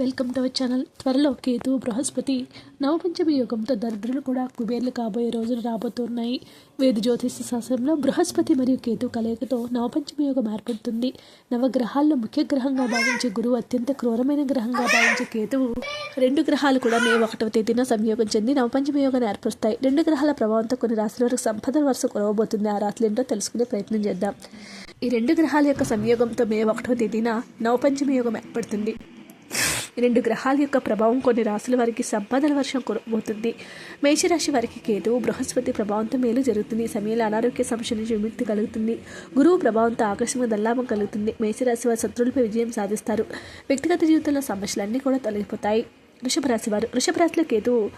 Welcome to our channel. త్వరలో కేతు బృహస్పతి నవపంచమి యుగంతో దరిద్రులు కూడా కుబేర్లు కాబోయే రోజులు రాబోతున్నాయి. వేద జ్యోతిష శాస్త్రంలో బృహస్పతి మరియు కేతు కలయికతో నవపంచమి యుగం ఏర్పడుతుంది. నవగ్రహాల్లో ముఖ్య గ్రహంగా భావించే గురువు అత్యంత క్రూరమైన గ్రహంగా భావించే కేతువు రెండు గ్రహాలు కూడా మే ఒకటవ తేదీన సంయోగం చెంది నవపంచమి యోగాన్ని ఏర్పరుస్తాయి. రెండు గ్రహాల ప్రభావంతో కొన్ని రాశుల వరకు సంపద వరుస కురవబోతుంది. ఆ రాత్రి ఏంటో తెలుసుకునే ప్రయత్నం చేద్దాం. ఈ రెండు గ్రహాల యొక్క సంయోగంతో మే ఒకటవ తేదీన నవపంచమి యోగం ఏర్పడుతుంది. రెండు గ్రహాల యొక్క ప్రభావం కొన్ని రాశుల వారికి సంపదల వర్షం కురబోతుంది మేషరాశి వారికి కేతువు బృహస్పతి ప్రభావంతో మేలు జరుగుతుంది. సమయంలో అనారోగ్య సమస్య నుంచి విముక్తి కలుగుతుంది. గురువు ప్రభావంతో ఆకర్షణ దల్లాభం కలుగుతుంది. మేషరాశి వారి శత్రువులపై విజయం సాధిస్తారు. వ్యక్తిగత జీవితంలో సమస్యలన్నీ కూడా తొలగిపోతాయి. వృషభ రాశి వారు వృషభ రాశిలో కేతువు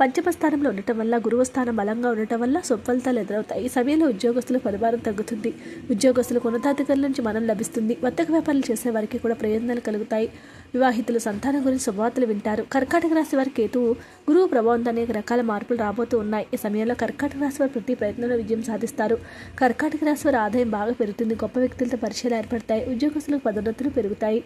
పంచమ స్థానంలో ఉండటం వల్ల గురువు స్థానం బలంగా ఉండటం వల్ల సొఫలితాలు ఎదురవుతాయి. ఈ సమయంలో ఉద్యోగస్తుల పరిభారం తగ్గుతుంది. ఉద్యోగస్తులకు ఉన్నతాధికారుల నుంచి మనం లభిస్తుంది. వర్తక వ్యాపారాలు చేసే వారికి కూడా ప్రయోజనాలు కలుగుతాయి. వివాహితులు సంతానం గురించి శుభవార్తలు వింటారు. కర్కాటక రాశి వారి కేతువు గురువు ప్రభావంతో అనేక రకాల మార్పులు రాబోతూ ఉన్నాయి. ఈ సమయంలో కర్కాటక రాశి వారు ప్రతి ప్రయత్నంలో విజయం సాధిస్తారు. కర్కాటక రాశి వారి ఆదాయం బాగా పెరుగుతుంది. గొప్ప వ్యక్తులతో పరిచయాలు ఏర్పడతాయి. ఉద్యోగస్తులకు పదోన్నతులు పెరుగుతాయి.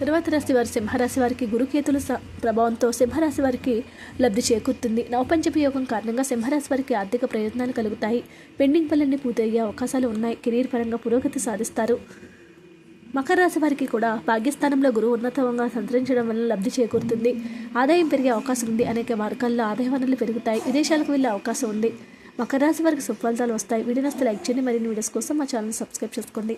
తరువాత రాశి వారి సింహరాశి వారికి గురుకేతుల ప్రభావంతో సింహరాశి వారికి లబ్ధి చేకూరుతుంది. నవపంచమ యోగం కారణంగా సింహరాశి వారికి ఆర్థిక ప్రయోజనాలు కలుగుతాయి. పెండింగ్ పనులన్నీ పూర్తయ్యే అవకాశాలు ఉన్నాయి. కెరీర్ పరంగా పురోగతి సాధిస్తారు. మకర రాశి వారికి కూడా భాగ్యస్థానంలో గురువు ఉన్నతంగా సంతరించడం వల్ల లబ్ధి చేకూరుతుంది. ఆదాయం పెరిగే అవకాశం ఉంది. అనేక మార్గాల్లో ఆదాయ వనరులు పెరుగుతాయి. విదేశాలకు వెళ్ళే అవకాశం ఉంది. మకర రాశి వారికి సుఫలితాలు వస్తాయి. వీడియోస్ లైక్ చేయండి. మరిన్ని వీడియోస్ కోసం మా ఛానల్ సబ్స్క్రైబ్ చేసుకోండి.